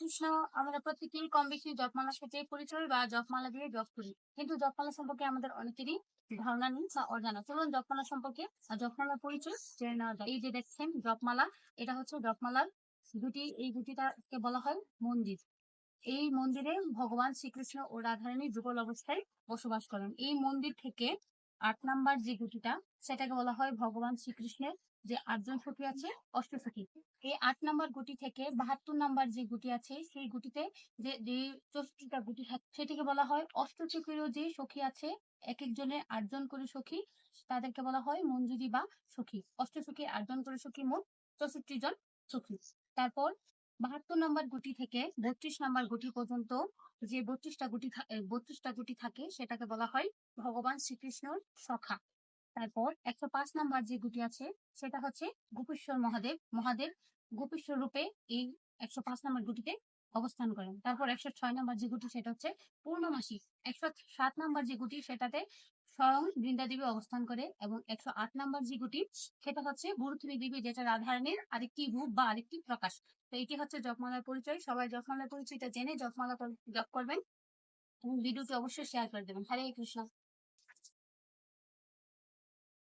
কৃষ্ণ আমরা প্রত্যেকেই কম বেশি জপমালার সাথে পরিচয় বা জপমালা দিয়ে জপ করি। কিন্তু জপমালা সম্পর্কে আমাদের অনেকেরই ধারণা নেই বা অজানা। চলুন জপমালা সম্পর্কে জপমালার পরিচয় জেনে নেওয়া যায় এই যে দেখছেন জপমালা, এটা হচ্ছে জপমালার দুটি, এই দুটিটাকে বলা হয় মন্দির। এই মন্দিরে ভগবান শ্রীকৃষ্ণ ও রাধারানী যুগল অবস্থায় বসবাস করেন। এই মন্দির থেকে আট নাম্বার যে গুটিটা, সেটাকে বলা হয় ভগবান শ্রীকৃষ্ণের যে আটজন সখী আছে, অষ্টসখী। এই আট নাম্বার গুটি থেকে বাহাত্তর নাম্বার যে গুটি আছে, সেই গুটিতে যে যে চৌষট্টিটা গুটি থাকে, সেটিকে বলা হয় অষ্টচখীরও যে সখী আছে এক একজনের আটজন করে সখী, তাদেরকে বলা হয় মঞ্জুরি বা সখী। অষ্টসখী আটজন করে সখী মোট চৌষট্টি জন সখী। তারপর বাহাত্তর নাম্বার গুটি থেকে বত্রিশ নাম্বার গুটি পর্যন্ত যে বত্রিশটা গুটি বত্রিশটা গুটি থাকে, সেটাকে বলা হয় ভগবান শ্রীকৃষ্ণর সখা তারপর একশো পাঁচ নাম্বার যে গুটি আছে, সেটা হচ্ছে গোপেশ্বর মহাদেব। মহাদেব গোপেশ্বর রূপে এই একশো পাঁচ নাম্বার গুটিতে অবস্থান করেন। তারপর একশো ছয় নাম্বার যে গুটি, সেটা হচ্ছে পূর্ণমাসী। একশো সাত নাম্বার যে গুটি, সেটাতে স্বয়ং বৃন্দাদেবী অবস্থান করে এবং একশো আট নাম্বার যে গুটি, সেটা হচ্ছে বুরুথিনী দেবী যেটা রাধারণের আরেকটি রূপ বা আরেকটি প্রকাশ। তো এটি হচ্ছে জপমালার পরিচয়। সবাই জপমালার পরিচয়টা জেনে জপমালা জপ করবেন এবং ভিডিওটি অবশ্যই শেয়ার করে দেবেন। হরে কৃষ্ণ।